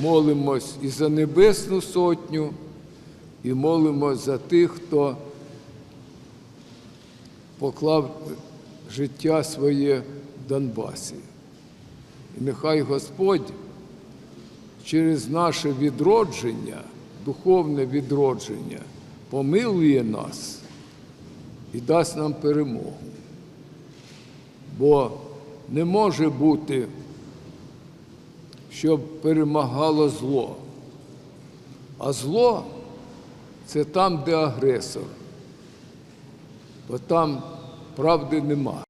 молимось і за Небесну Сотню, і молимось за тих, хто поклав життя своє в Донбасі. І нехай Господь через наше відродження, духовне відродження, помилує нас і дасть нам перемогу. Бо не може бути, щоб перемагало зло. А зло це там, де агресор, бо там правди нема.